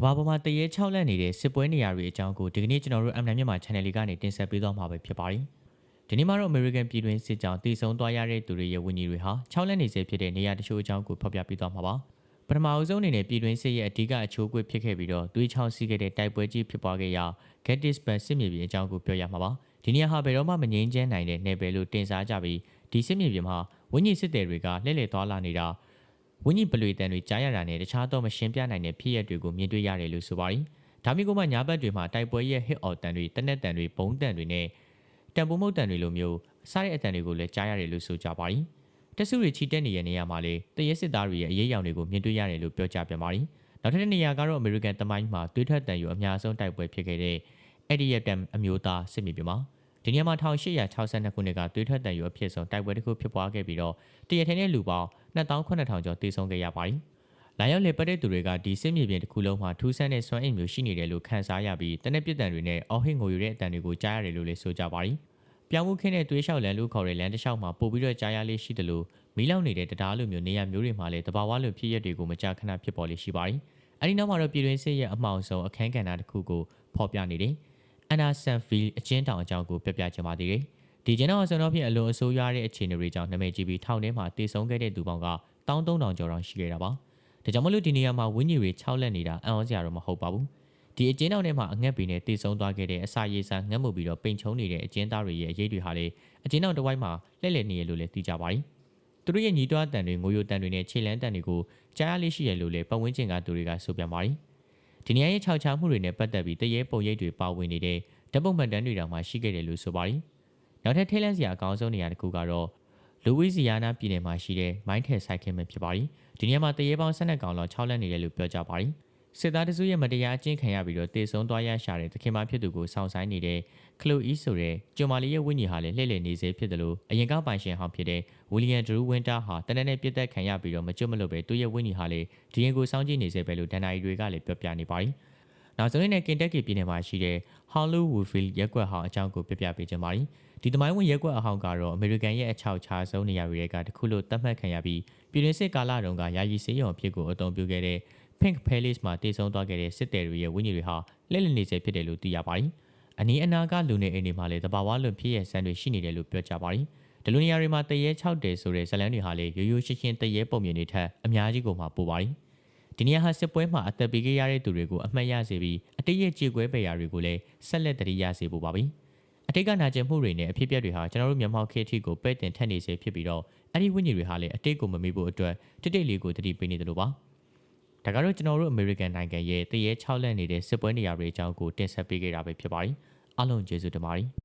ကမ္ဘာပေါ်မှာတရေ6လက်နေတဲ့စစ်ပွဲနေရာတွေအကြောင်းကိုဒီကနေ့ကျွန်တော်တို့ M9 မြန်မာ channel လေးကနေတင်ဆက်ပေးသွားမှာပဲဖြစ်ပါတယ်။ဒီနေ့မှာတော့ American ပြည်တွင်းစစ်ကြောင်းတည်ဆုံသွားရတဲ့သူတွေရဲ့ဝန်ကြီးတွေဟာ6လက်နေစေဖြစ်တဲ့နေရာတချို့အကြောင်းကိုဖော်ပြပေးသွားမှာပါ။ပထမအဦးဆုံးအနေနဲ့ပြည်တွင်းစစ်ရဲ့အဓိကအချိုးအကွေ့ဖြစ်ခဲ့ပြီးတော့သွေးချောင်းစီးခဲ့တဲ့တိုက်ပွဲကြီးဖြစ်ပွားခဲ့ရာ Gettysburg စစ်မြေပြင်အကြောင်းကိုပြောရမှာပါ။ဒီနေရာဟာဘယ်တော့မှမငြင်းချမ်းနိုင်တဲ့နယ်ပယ်လို့တင်စားကြပြီးဒီစစ်မြေပြင်မှာဝန်ကြီးစစ်သည်တွေကလှည့်လည်သွားလာနေတာ ဝင်းကြီးပလွေတန်တွေကြားရတာနဲ့တခြားသောမရှင်းပြနိုင်တဲ့ဖြစ်ရပ်တွေကိုမြင်တွေ့ရတယ်လို့ဆိုပါတယ်။ဒါမျိုးကမှညာဘက်တွေမှာတိုက်ပွဲရဲ့ hit or တန်တွေတနက်တန်တွေဘုံတန်တွေနဲ့တံပိုးမုတ်တန်တွေလိုမျိုးစားတဲ့အတန်တွေကိုလည်းကြားရတယ်လို့ဆိုကြပါတယ်။တက်စုတွေချီတက်နေတဲ့နေရာမှာလေတရဲစစ်သားတွေရဲ့အရေးအယောင်တွေကိုမြင်တွေ့ရတယ်လို့ပြောကြပြန်ပါတယ်။နောက်ထပ်တဲ့နေရာကတော့ American တမိုင်းမှာသွေးထွက်တန်ယူအများဆုံးတိုက်ပွဲဖြစ်ခဲ့တဲ့ Eddie Etam အမျိုးသားစစ်မြေပြင်မှာ ဒီနေရာမှာ1862ခုနှစ်ကသွေးထွက်တန်ယူအဖြစ်ဆုံးတိုက်ပွဲတစ်ခုဖြစ်ပွားခဲ့ပြီးတော့တရထင်းတဲ့လူပေါင်း2800ကျော်တေဆုံးခဲ့ရပါတယ်။လာရောက်လေပတ်တဲ့သူတွေကဒီစစ်မြေပြင်တစ်ခုလုံးမှာထူးဆန်းတဲ့စွမ်းအင်မျိုးရှိနေတယ်လို့ခန်းစားရပြီးတနက်ပြစ်တန်တွေနဲ့အော်ဟစ်ငိုယူတဲ့အတန်တွေကိုကြားရတယ်လို့လည်းဆိုကြပါတယ်။ပြောင်းမှုခင်းတဲ့သွေးလျှောက်လန်လို့ခေါ်တဲ့လမ်းတစ်လျှောက်မှာပို့ပြီးတော့ကြားရလေးရှိတယ်လို့မီးလောင်နေတဲ့တရားလိုမျိုးနေရာမျိုးတွေမှာလည်းတဘာဝလိုဖြစ်ရက်တွေကိုမကြာခဏဖြစ်ပေါ်လေးရှိပါတယ်။အဲဒီနောက်မှာတော့ပြည်တွင်းစစ်ရဲ့အမှောင်ဆုံးအခန်းကဏ္ဍတစ်ခုကိုဖော်ပြနေတယ်။ အန်နာဆန်ဖီလ်အချင်းတောင်အကြောင်းကိုပြပြချင်ပါသေးတယ်။ဒီကျင်းတော်ဆန်တော်ဖြင့်အလွန်အဆိုးရွားတဲ့အခြေအနေတွေကြောင့်နာမည်ကြီးပြီးထောင်ထဲမှာတည်ဆုံခဲ့တဲ့သူပေါင်းက13000ကျော်တောင်ရှိခဲ့တာပါ။ဒါကြောင့်မလို့ဒီနေရာမှာဝင်းကြီးတွေ6လက်နေတာအံ့ဩစရာတော့မဟုတ်ပါဘူး။ဒီအကျဉ်းတော်ထဲမှာအငက်ပီနဲ့တည်ဆုံသွားခဲ့တဲ့အစာရေးစားငတ်မှုပြီးတော့ပိန်ချုံနေတဲ့အကျဉ်းသားတွေရဲ့အရေးတွေဟာလေအကျဉ်းတော်တစ်ဝိုက်မှာလှည့်လည်နေရလို့လည်းသိကြပါသည်။သူတို့ရဲ့ညီတွားတန်တွေငိုယိုတန်တွေနဲ့ခြေလန်းတန်တွေကိုကြားရလေးရှိရလို့လေပတ်ဝန်းကျင်ကသူတွေကဆိုပြန်ပါသည်။ ဒီနေရာရဲ့ခြောက်ချမှုတွေနဲ့ပတ်သက်ပြီးတရေပုံရိပ်တွေပါဝင်နေတဲ့ဓာတ်ပုံမှန်တမ်းတွေတောင်မှရှိခဲ့တယ်လို့ဆိုပါတယ်။နောက်ထပ်ထိတ်လန့်စရာအကောင်းဆုံးနေရာတစ်ခုကတော့လူဝီစီယာနာပြည်နယ်မှာရှိတဲ့မိုင်းထဲဆိုင်ခင်ပဲဖြစ်ပါတယ်။ဒီနေရာမှာတရေပေါင်း12ကောင်လောက်6လက်နေတယ်လို့ပြောကြပါတယ်။ စစ်သားတစုရဲ့မတရားအကျင့်ခံရပြီးတော့တေဆုံးသွားရရှာတဲ့သခင်မဖြစ်သူကိုစောင့်ဆိုင်နေတဲ့ခလိုအီဆိုတဲ့ဂျွန်မာလီရဲ့ဝိညာဉ်ဟာလည်းလှည့်လည်နေစေဖြစ်တယ်လို့အရင်ကပိုင်ရှင်ဟောင်းဖြစ်တဲ့ဝီလီယံဒရူးဝင်းတာဟာတနက်နေ့ပြစ်သက်ခံရပြီးတော့မကျွတ်မလွတ်ပဲသူ့ရဲ့ဝိညာဉ်ဟာလည်းဒီရင်ကိုစောင့်ကြည့်နေစေပဲလို့ဒန်နာရီတွေကလည်းပြောပြနေပါတယ်။နောက်ဆုံးနဲ့ကင်တက်ကီပြည်နယ်မှာရှိတဲ့ Hollow Woodfield ရက်ကွက်ဟောင်းအကြောင်းကိုပြပြပေးချင်ပါတယ်။ဒီသမိုင်းဝင်ရက်ကွက်အဟောင်းကတော့အမေရိကန်ရဲ့အချောက်ချားဆုံးနေရာတွေကတခုလို့သတ်မှတ်ခံရပြီးပြည်တွင်းစစ်ကာလတုန်းကယာယီစေးရုံအဖြစ်ကိုအသုံးပြုခဲ့တဲ့ Pink Palace မှာတည်ဆုံသွားခဲ့တဲ့စစ်သည်တွေရဲ့ဝိညာဉ်တွေဟာလက်လည်နေစေဖြစ်တယ်လို့သိရပါတယ်။အနီးအနားကလူနေအိမ်တွေမှာလည်းတဘာဝလွန်ဖြစ်ရဲ့ဆန်းတွေရှိနေတယ်လို့ပြောကြပါတယ်။ဒီလိုနေရာတွေမှာတရေ6တယ်ဆိုတဲ့ဇလန်းတွေဟာလေရိုးရိုးရှင်းရှင်းတရေပုံမြင်တွေထက်အများကြီးကိုမှပိုပါတယ်။ဒီနေရာဟာစစ်ပွဲမှာအသက်ပေးခဲ့ရတဲ့သူတွေကိုအမှတ်ရစေပြီးအတိတ်ရဲ့ကြေကွဲပေရာတွေကိုလည်းဆက်လက်တရိရစေဖို့ပါပဲ။အတိတ်ကနာကျင်မှုတွေနဲ့အဖြစ်အပျက်တွေဟာကျွန်တော်တို့မြန်မာခေတ်ထိကိုပဲ့တင်ထက်နေစေဖြစ်ပြီးတော့အဲ့ဒီဝိညာဉ်တွေဟာလည်းအတိတ်ကိုမမေ့ဖို့အတွက်တိတ်တိတ်လေးကိုတတိပေးနေတယ်လို့ပါ။ ဒါကတော့ကျွန်တော်တို့ American နိုင်ငံရဲ့တရေ6လက်နေတဲ့စစ်ပွဲနေရာတွေအကြောင်းကိုတင်ဆက်ပေးခဲ့တာပဲဖြစ်ပါတယ်။အားလုံးကျေးဇူးတင်ပါတယ်။